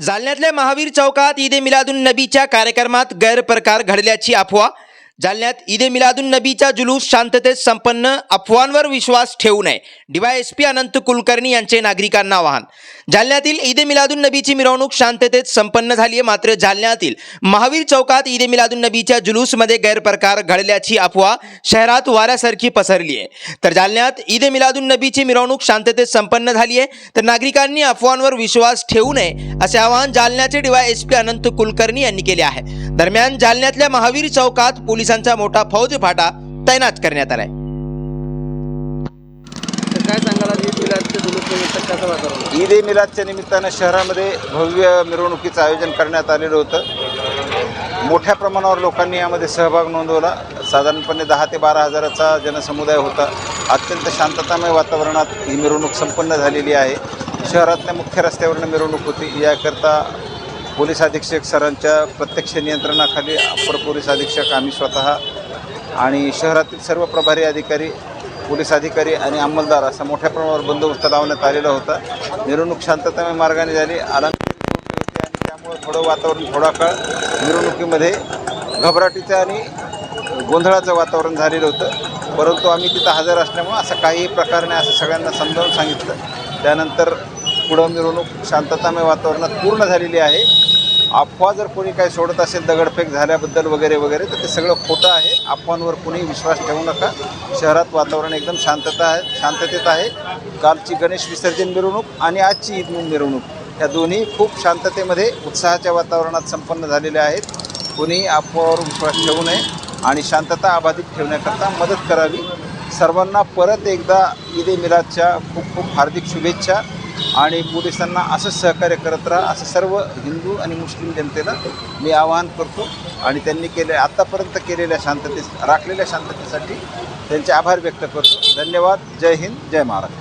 जालन्यातल्या महावीर चौकात ईद ए मिलादुन नबीच्या कार्यक्रमात गैरप्रकार घडल्याची अफवा जालन्यात ईद ए मिलादुन नबीचा जुलूस शांततेत संपन्न अफवांवर विश्वास ठेवू नये डीवायएसपी अनंत कुलकर्णी यांचे नागरिकांना आवाहन. जालन्यातील ईद ए मिलादुन नबीची मिरवणूक शांततेत संपन्न झाली आहे मात्र जालन्यातील महावीर चौकात ईद ए मिलादुन नबीच्या जुलूसमध्ये गैरप्रकार घडल्याची अफवा शहरात वाऱ्यासारखी पसरली आहे. तर जालन्यात ईद ए मिलादुन नबीची मिरवणूक शांततेत संपन्न झाली आहे तर नागरिकांनी अफवांवर विश्वास ठेवू नये असे आवाहन जालन्याचे डीवायएसपी अनंत कुलकर्णी यांनी केले आहे. दरम्यान जालन्यातल्या महावीर चौकात पोलिसांचा मोठा फौज फाटा तैनात करण्यात आलाय. तर काय सांगाल आज ईद मिलादच्या जुलूस निमित्त कसं वातावरण? ईद ए मिलादच्या निमित्तानं शहरामध्ये भव्य मिरवणुकीचं आयोजन करण्यात आलेलं होतं. मोठ्या प्रमाणावर लोकांनी यामध्ये सहभाग नोंदवला. साधारणपणे दहा ते बारा हजाराचा जनसमुदाय होता. अत्यंत शांततामय वातावरणात ही मिरवणूक संपन्न झालेली आहे. शहरातल्या मुख्य रस्त्यावरनं मिरवणूक होती. याकरता पोलीस अधीक्षक सरांच्या प्रत्यक्ष नियंत्रणाखाली अप्पर पोलीस अधीक्षक आम्ही स्वतः आणि शहरातील सर्व प्रभारी अधिकारी पोलीस अधिकारी आणि अंमलदार असा मोठ्या प्रमाणावर बंदोबस्त लावण्यात आलेला होता. मिरवणूक शांततामय मार्गाने झाली. अलंकृत होती आणि त्यामुळे थोडं वातावरण थोडा काळ मिरवणुकीमध्ये घबराटीचं आणि गोंधळाचं वातावरण झालेलं होतं. परंतु आम्ही तिथं हजर असल्यामुळं असं काही प्रकार नाही असं सगळ्यांना समजावून सांगितलं. त्यानंतर पुढं मिरवणूक शांततामय वातावरणात पूर्ण झालेली आहे. अफवा जर कोणी काही सोडत असेल दगडफेक झाल्याबद्दल वगैरे वगैरे तर ते सगळं खोटं आहे. अफवांवर कोणी विश्वास ठेवू नका. शहरात वातावरण एकदम शांतता आहे शांततेत आहे. कालची गणेश विसर्जन मिरवणूक आणि आजची ईद मिरवणूक या दोन्ही खूप शांततेमध्ये उत्साहाच्या वातावरणात संपन्न झालेल्या आहेत. कोणी अफवावर विश्वास ठेवू नये आणि शांतता अबाधित ठेवण्याकरता मदत करावी. सर्वांना परत एकदा ईद ए मिलादच्या खूप खूप हार्दिक शुभेच्छा. आणि पोलिसांना असंच सहकार्य करत राहा. असं सर्व हिंदू आणि मुस्लिम जनतेला मी आवाहन करतो. आणि त्यांनी केले आत्तापर्यंत केलेल्या शांतते राखलेल्या शांततेसाठी त्यांचे आभार व्यक्त करतो. धन्यवाद. जय हिंद. जय महाराष्ट्र.